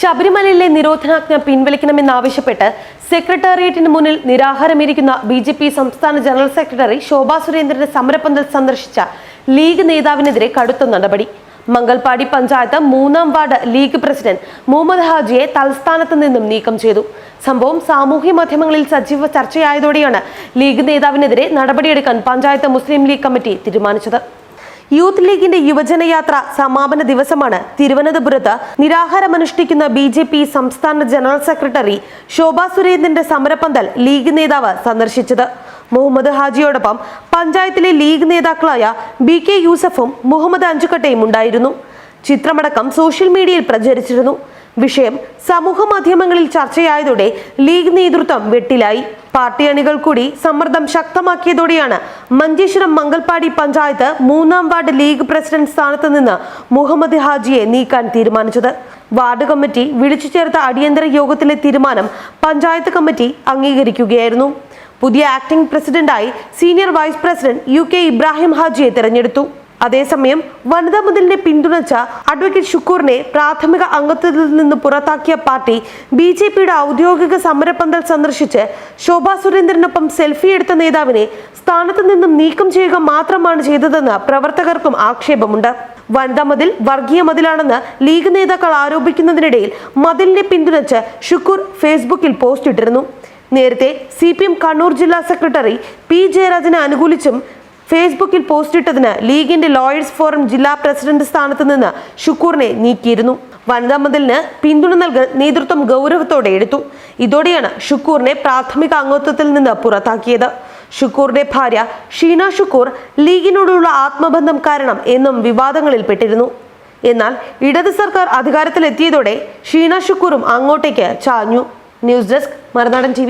ശബരിമലയിലെ നിരോധനാജ്ഞ പിൻവലിക്കണമെന്നാവശ്യപ്പെട്ട് സെക്രട്ടേറിയറ്റിന് മുന്നിൽ നിരാഹാരമിരിക്കുന്ന ബി ജെ പി സംസ്ഥാന ജനറൽ സെക്രട്ടറി ശോഭാ സുരേന്ദ്രന്റെ സമരപ്പന്തൽ സന്ദർശിച്ച ലീഗ് നേതാവിനെതിരെ കടുത്ത നടപടി. മംഗൽപാടി പഞ്ചായത്ത് മൂന്നാം വാർഡ് ലീഗ് പ്രസിഡന്റ് മുഹമ്മദ് ഹാജിയെ തലസ്ഥാനത്ത് നിന്നും നീക്കം ചെയ്തു. സംഭവം സാമൂഹ്യ മാധ്യമങ്ങളിൽ സജീവ ചർച്ചയായതോടെയാണ് ലീഗ് നേതാവിനെതിരെ നടപടിയെടുക്കാൻ പഞ്ചായത്ത് മുസ്ലിം ലീഗ് കമ്മിറ്റി തീരുമാനിച്ചത്. യൂത്ത് ലീഗിന്റെ യുവജനയാത്ര സമാപന ദിവസമാണ്. തിരുവനന്തപുരത്ത് നിരാഹാരമനുഷ്ഠിക്കുന്ന ബി ജെ പി സംസ്ഥാന ജനറൽ സെക്രട്ടറി ശോഭാ സുരേന്ദ്രന്റെ സമരപ്പന്തൽ ലീഗ് നേതാവ് സന്ദർശിച്ചത്. മുഹമ്മദ് ഹാജിയോടൊപ്പം പഞ്ചായത്തിലെ ലീഗ് നേതാക്കളായ ബി കെ യൂസഫും മുഹമ്മദ് അഞ്ചുകട്ടയും ഉണ്ടായിരുന്നു. ചിത്രമടക്കം സോഷ്യൽ മീഡിയയിൽ പ്രചരിച്ചിരുന്നു. വിഷയം സമൂഹ മാധ്യമങ്ങളിൽ ചർച്ചയായതോടെ ലീഗ് നേതൃത്വം വെട്ടിലായി. പാർട്ടി അണികൾ കൂടി സമ്മർദ്ദം ശക്തമാക്കിയതോടെയാണ് മഞ്ചേശ്വരം മംഗൽപാടി പഞ്ചായത്ത് മൂന്നാം വാർഡ് ലീഗ് പ്രസിഡന്റ് സ്ഥാനത്ത് നിന്ന് മുഹമ്മദ് ഹാജിയെ നീക്കാൻ തീരുമാനിച്ചത്. വാർഡ് കമ്മിറ്റി വിളിച്ചു ചേർത്ത അടിയന്തര യോഗത്തിലെ തീരുമാനം പഞ്ചായത്ത് കമ്മിറ്റി അംഗീകരിക്കുകയായിരുന്നു. പുതിയ ആക്ടിംഗ് പ്രസിഡന്റായി senior vice president U K Ibrahim ഹാജിയെ തെരഞ്ഞെടുത്തു. അതേസമയം വനിതാ മുതലിനെ പിന്തുണച്ച അഡ്വക്കേറ്റ് ഷുക്കൂറിനെ പ്രാഥമിക അംഗത്വത്തിൽ നിന്ന് പുറത്താക്കിയ പാർട്ടി ബി ജെ പിയുടെ ഔദ്യോഗിക സമരപ്പന്തൽ സന്ദർശിച്ച് ശോഭാ സുരേന്ദ്രനൊപ്പം സെൽഫി എടുത്ത നേതാവിനെ സ്ഥാനത്ത് നിന്നും നീക്കം ചെയ്യുക മാത്രമാണ് ചെയ്തതെന്ന് പ്രവർത്തകർക്കും ആക്ഷേപമുണ്ട്. വനിതാ മതിൽ വർഗീയ മതിലാണെന്ന് ലീഗ് നേതാക്കൾ ആരോപിക്കുന്നതിനിടയിൽ മതിലിനെ പിന്തുണച്ച് ഷുക്കൂർ ഫേസ്ബുക്കിൽ പോസ്റ്റ് ഇട്ടിരുന്നു. നേരത്തെ സി പി എം കണ്ണൂർ ജില്ലാ സെക്രട്ടറി പി ജയരാജനെ അനുകൂലിച്ചും ഫേസ്ബുക്കിൽ പോസ്റ്റ് പോസ്റ്റിട്ടതിന് ലീഗിന്റെ ലോയേഴ്സ് ഫോറം ജില്ലാ പ്രസിഡന്റ് സ്ഥാനത്ത് നിന്ന് ഷുക്കൂറിനെ നീക്കിയിരുന്നു. വനിതാ മതിലിന് പിന്തുണ നൽകാൻ നേതൃത്വം ഗൗരവത്തോടെ എടുത്തു. ഇതോടെയാണ് ഷുക്കൂറിനെ പ്രാഥമിക അംഗത്വത്തിൽ നിന്ന് പുറത്താക്കിയത്. ഷുക്കൂറിന്റെ ഭാര്യ ഷീന ഷുക്കൂർ ലീഗിനോടുള്ള ആത്മബന്ധം കാരണം എന്നും വിവാദങ്ങളിൽപ്പെട്ടിരുന്നു. എന്നാൽ ഇടത് സർക്കാർ അധികാരത്തിലെത്തിയതോടെ ഷീന ഷുക്കൂറും അങ്ങോട്ടേക്ക് ചാഞ്ഞു. ന്യൂസ് ഡെസ്ക് മറുനാടൻ ടി